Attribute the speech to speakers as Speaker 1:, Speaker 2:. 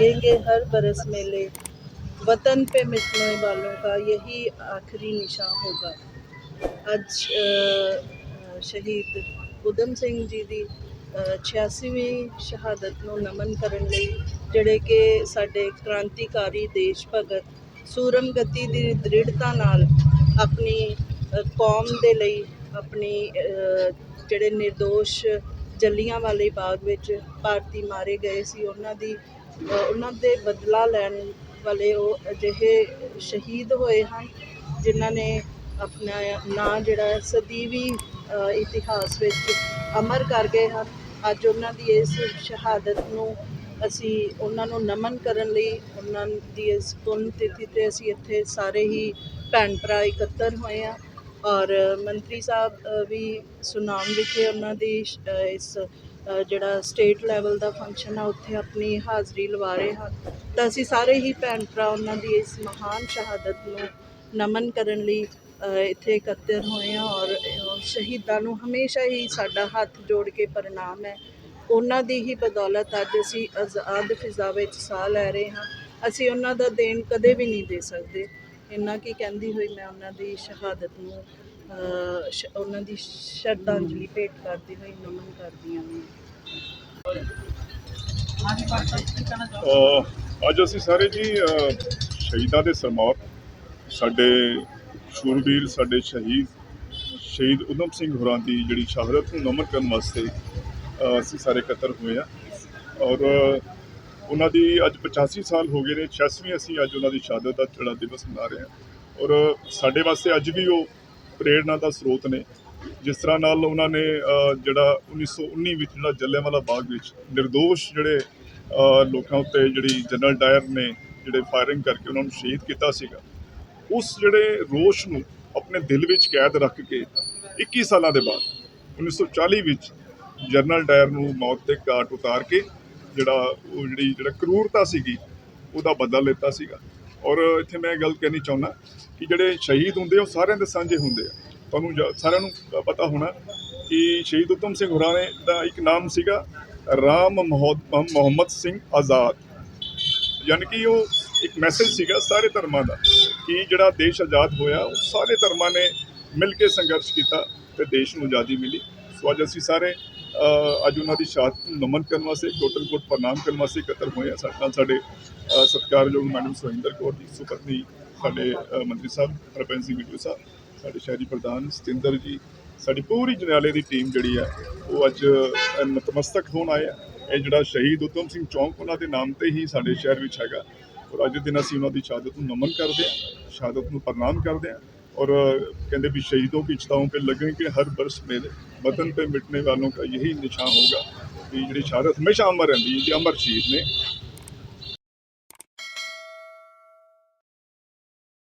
Speaker 1: लगेंगे हर बरस मेले वतन पे मिटने वालों का यही आखिरी निशान होगा ਅੱਜ ਸ਼ਹੀਦ ਉਦਮ ਸਿੰਘ ਜੀ ਦੀ 86ਵੀਂ ਸ਼ਹਾਦਤ ਨੂੰ ਨਮਨ ਕਰਨ ਲਈ ਜਿਹੜੇ ਕਿ ਸਾਡੇ ਕ੍ਰਾਂਤੀਕਾਰੀ ਦੇਸ਼ ਭਗਤ ਸੂਰਮਗਤੀ ਦੀ ਦ੍ਰਿੜਤਾ ਨਾਲ ਆਪਣੀ ਕੌਮ ਦੇ ਲਈ ਆਪਣੀ ਜਿਹੜੇ નિર્ਦੋਸ਼ ਜੱਲੀਆਂ ਵਾਲੇ ਬਾਗ ਵਿੱਚ ਭਾਰਤੀ ਮਾਰੇ ਗਏ ਸੀ। ਉਹਨਾਂ ਦੀ ਉਹਨਾਂ ਦੇ ਬਦਲਾ ਲੈਣ ਵਾਲੇ ਉਹ ਅਜਿਹੇ ਸ਼ਹੀਦ ਹੋਏ ਹਨ, ਜਿਨ੍ਹਾਂ ਨੇ ਆਪਣਾ ਨਾਂ ਜਿਹੜਾ ਹੈ ਸਦੀਵੀ ਇਤਿਹਾਸ ਵਿੱਚ ਅਮਰ ਕਰ ਗਏ ਹਨ। ਅੱਜ ਉਹਨਾਂ ਦੀ ਇਸ ਸ਼ਹਾਦਤ ਨੂੰ ਅਸੀਂ ਉਹਨਾਂ ਨੂੰ ਨਮਨ ਕਰਨ ਲਈ ਉਹਨਾਂ ਦੀ ਇਸ ਪੁੰਨ ਤਿਥੀ ਤੇ ਅਸੀਂ ਇੱਥੇ ਸਾਰੇ ਹੀ ਭੈਣ ਭਰਾ ਇਕੱਤਰ ਹੋਏ ਆ ਔਰ ਮੰਤਰੀ ਸਾਹਿਬ ਵੀ ਸੁਨਾਮ ਵਿਖੇ ਉਹਨਾਂ ਦੀ ਇਸ ਜਿਹੜਾ ਸਟੇਟ ਲੈਵਲ ਦਾ ਫੰਕਸ਼ਨ ਆ, ਉੱਥੇ ਆਪਣੀ ਹਾਜ਼ਰੀ ਲਵਾ ਰਹੇ ਹਨ। ਤਾਂ ਅਸੀਂ ਸਾਰੇ ਹੀ ਭੈਣ ਭਰਾ ਉਹਨਾਂ ਦੀ ਇਸ ਮਹਾਨ ਸ਼ਹਾਦਤ ਨੂੰ ਨਮਨ ਕਰਨ ਲਈ ਇੱਥੇ ਇਕੱਤਰ ਹੋਏ ਹਾਂ ਔਰ ਸ਼ਹੀਦਾਂ ਨੂੰ ਹਮੇਸ਼ਾ ਹੀ ਸਾਡਾ ਹੱਥ ਜੋੜ ਕੇ ਪ੍ਰਣਾਮ ਹੈ। ਉਹਨਾਂ ਦੀ ਹੀ ਬਦੌਲਤ ਅੱਜ ਅਸੀਂ ਆਜ਼ਾਦ ਫਿਜ਼ਾ ਵਿੱਚ ਸਾਹ ਲੈ ਰਹੇ ਹਾਂ। ਅਸੀਂ ਉਹਨਾਂ ਦਾ ਦੇਣ ਕਦੇ ਵੀ ਨਹੀਂ ਦੇ ਸਕਦੇ। ਇੰਨਾ ਕੀ ਕਹਿੰਦੀ ਹੋਈ ਮੈਂ ਉਹਨਾਂ ਦੀ ਸ਼ਹਾਦਤ ਨੂੰ ਸ਼- ਉਹਨਾਂ ਦੀ ਸ਼ਰਧਾਂਜਲੀ ਭੇਟ ਕਰਦੀ ਹੋਈ ਨਮਨ ਕਰਦੀ ਹਾਂ
Speaker 2: ਅ, ਅੱਜ ਅਸੀਂ ਸਾਰੇ ਜੀ ਅ, ਸ਼ਹੀਦਾਂ ਦੇ ਸਰਮੌਰ ਸਾਡੇ ਸ਼ੂਰਵੀਰ ਸਾਡੇ ਸ਼ਹੀਦ ਸ਼ਹੀਦ ਉਦਮ ਸਿੰਘ ਹੋਰਾਂ ਦੀ ਜਿਹੜੀ ਸ਼ਹਾਦਤ ਨੂੰ ਨਮਨ ਕਰਨ ਵਾਸਤੇ ਅ, ਅਸੀਂ ਸਾਰੇ ਇਕੱਤਰ ਹੋਏ ਆ ਔਰ ਉਹਨਾਂ ਦੀ ਅੱਜ 85 ਸਾਲ ਹੋ ਗਏ ਨੇ 86ਵੀਂ ਅਸੀਂ ਅੱਜ ਉਹਨਾਂ ਦੀ ਸ਼ਹਾਦਤ ਦਾ ਜਿਹੜਾ ਦਿਵਸ ਮਨਾ ਰਹੇ ਹਾਂ। ਔਰ ਸਾਡੇ ਵਾਸਤੇ ਅੱਜ ਵੀ ਉਹ ਪ੍ਰੇਰਣਾ ਦਾ ਸਰੋਤ ਨੇ। ਜਿਸ ਤਰ੍ਹਾਂ ਨਾਲ ਉਹਨਾਂ ਨੇ ਅ, ਜਿਹੜਾ 1919 ਵਿੱਚ ਜਿਹੜਾ ਜੱਲਿਆਂਵਾਲਾ ਬਾਗ ਵਿੱਚ નિર્ਦੋਸ਼ ਜਿਹੜੇ ਲੋਕਾਂ ਉੱਤੇ ਜਿਹੜੀ ਜਨਰਲ ਡਾਇਰ ਨੇ ਜਿਹੜੇ ਫਾਇਰਿੰਗ ਕਰਕੇ ਉਹਨਾਂ ਨੂੰ ਸ਼ਹੀਦ ਕੀਤਾ ਸੀਗਾ ਉਸ ਜਿਹੜੇ ਰੋਸ਼ ਨੂੰ ਆਪਣੇ ਦਿਲ ਵਿੱਚ ਕੈਦ ਰੱਖ ਕੇ 21 ਸਾਲਾਂ ਦੇ ਬਾਅਦ 1940 ਵਿੱਚ ਜਨਰਲ ਡਾਇਰ ਨੂੰ ਮੌਤ ਦੇ ਘਾਟ ਉਤਾਰ ਕੇ ਜਿਹੜਾ ਉਹ ਜਿਹੜੀ ਜਿਹੜਾ ਕਰੂਰਤਾ ਸੀਗੀ, ਉਹਦਾ ਬਦਲਾ ਲਿੱਤਾ ਸੀਗਾ। ਔਰ ਇੱਥੇ ਮੈਂ ਗੱਲ ਕਹਿਣੀ ਚਾਹੁੰਦਾ ਕਿ ਜਿਹੜੇ ਸ਼ਹੀਦ ਹੁੰਦੇ ਉਹ ਸਾਰਿਆਂ ਦੇ ਸਾਂਝੇ ਹੁੰਦੇ ਆ। ਤੁਹਾਨੂੰ ਸਾਰਿਆਂ ਨੂੰ ਪਤਾ ਹੋਣਾ ਕਿ ਸ਼ਹੀਦ ਉਤਮ ਸਿੰਘ ਹੁਰਾਣੇ ਦਾ ਇੱਕ ਨਾਮ ਸੀਗਾ ਰਾਮ ਮੁਹੰਮਦ ਮੁਹੰਮਦ ਸਿੰਘ ਆਜ਼ਾਦ। ਯਾਨੀ ਕਿ ਉਹ ਇੱਕ ਮੈਸੇਜ ਸੀਗਾ ਸਾਰੇ ਧਰਮਾਂ ਦਾ ਕਿ ਜਿਹੜਾ ਦੇਸ਼ ਆਜ਼ਾਦ ਹੋਇਆ, ਉਹ ਸਾਰੇ ਧਰਮਾਂ ਨੇ ਮਿਲ ਕੇ ਸੰਘਰਸ਼ ਕੀਤਾ ਤੇ ਦੇਸ਼ ਨੂੰ ਆਜ਼ਾਦੀ ਮਿਲੀ। ਸੋ ਅੱਜ ਅਸੀਂ ਸਾਰੇ ਅੱਜ ਉਹਨਾਂ ਦੀ ਸ਼ਹਾਦਤ ਨੂੰ ਨਮਨ ਕਰਨ ਵਾਸਤੇ ਕੋਟਲ ਕੋਟ ਪ੍ਰਣਾਮ ਕਰਨ ਵਾਸਤੇ ਇਕੱਤਰ ਹੋਏ ਆ ਸਾਡੇ ਨਾਲ ਸਾਡੇ ਸਤਿਕਾਰਯੋਗ ਮੈਡਮ ਸੁਰਿੰਦਰ ਕੌਰ ਜੀ ਸੁਪਤਨੀ ਸਾਡੇ ਮੰਤਰੀ ਸਾਹਿਬ ਹਰਪ੍ਰੀਤ ਸਿੰਘ ਬਿੱਟੂ ਸਾਹਿਬ, ਸਾਡੇ ਸ਼ਹਿਰੀ ਪ੍ਰਧਾਨ ਸਤਿੰਦਰ ਜੀ, ਸਾਡੀ ਪੂਰੀ ਜਨਾਲੇ ਦੀ ਟੀਮ ਜਿਹੜੀ ਆ ਉਹ ਅੱਜ ਨਤਮਸਤਕ ਹੋਣ ਆਏ ਆ ਇਹ ਜਿਹੜਾ ਸ਼ਹੀਦ ਉਤਮ ਸਿੰਘ ਚੌਂਕ, ਉਹਨਾਂ ਦੇ ਨਾਮ ਤੇ ਹੀ ਸਾਡੇ ਸ਼ਹਿਰ ਵਿੱਚ ਹੈਗਾ। ਔਰ ਅੱਜ ਦਿਨ ਅਸੀਂ ਉਹਨਾਂ ਦੀ ਸ਼ਹਾਦਤ ਨੂੰ ਨਮਨ ਕਰਦੇ ਹਾਂ, ਸ਼ਹਾਦਤ ਨੂੰ ਪ੍ਰਣਾਮ ਕਰਦੇ ਹਾਂ। और कहते भी शहीदों की चिताओं पे लगेंगे हर बरस मेले वतन पे मिटने वालों का यही निशान होगा कि जी शहादत हमेशा अमर रहती है जी अमर शहीद ने